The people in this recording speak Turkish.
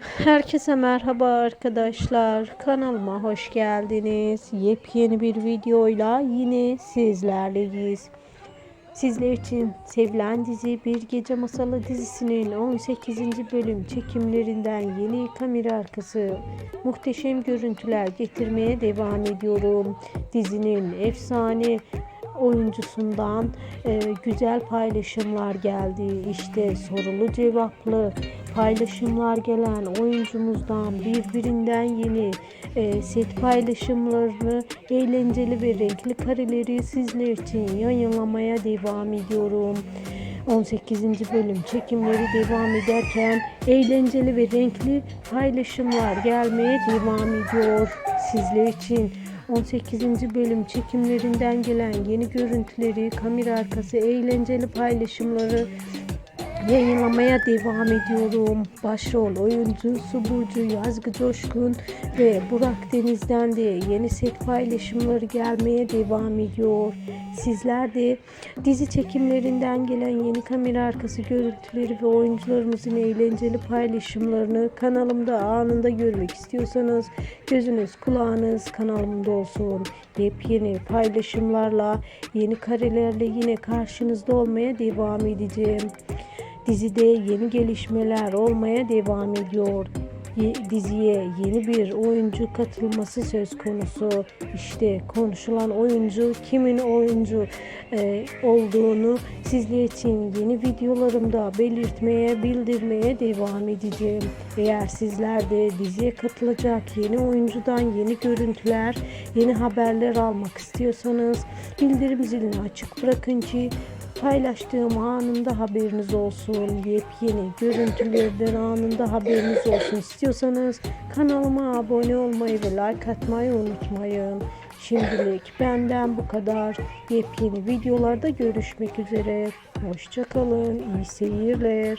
Herkese merhaba arkadaşlar. Kanalıma hoş geldiniz. Yepyeni bir videoyla yine sizlerleyiz. Sizler için sevilen dizi Bir Gece Masalı dizisinin 18. bölüm çekimlerinden yeni kamera arkası muhteşem görüntüler getirmeye devam ediyorum. Dizinin efsane oyuncusundan e, güzel paylaşımlar geldi. İşte sorulu cevaplı paylaşımlar gelen oyuncumuzdan birbirinden yeni e, set paylaşımlarını eğlenceli ve renkli kareleri sizler için yayınlamaya devam ediyorum. 18. bölüm çekimleri devam ederken eğlenceli ve renkli paylaşımlar gelmeye devam ediyor sizler için. 18. bölüm çekimlerinden gelen yeni görüntüleri, kamera arkası eğlenceli paylaşımları yayınlamaya devam ediyorum. Başrol oyuncusu Burcu Yazgı Coşkun ve Burak Deniz'den de yeni set paylaşımları gelmeye devam ediyor. Sizler de dizi çekimlerinden gelen yeni kamera arkası görüntüleri ve oyuncularımızın eğlenceli paylaşımlarını kanalımda anında görmek istiyorsanız gözünüz kulağınız kanalımda olsun. Yepyeni paylaşımlarla, yeni karelerle yine karşınızda olmaya devam edeceğim. Dizide yeni gelişmeler olmaya devam ediyor. Diziye yeni bir oyuncu katılması söz konusu. İşte konuşulan oyuncu kimin oyuncu e, olduğunu sizler için yeni videolarımda belirtmeye, bildirmeye devam edeceğim. Eğer sizler de diziye katılacak yeni oyuncudan yeni görüntüler, yeni haberler almak istiyorsanız bildirim zilini açık bırakın ki paylaştığım anında haberiniz olsun. Yepyeni görüntülerden anında haberiniz olsun istiyorsanız kanalıma abone olmayı ve like atmayı unutmayın. Şimdilik benden bu kadar. Yepyeni videolarda görüşmek üzere. Hoşçakalın. İyi seyirler.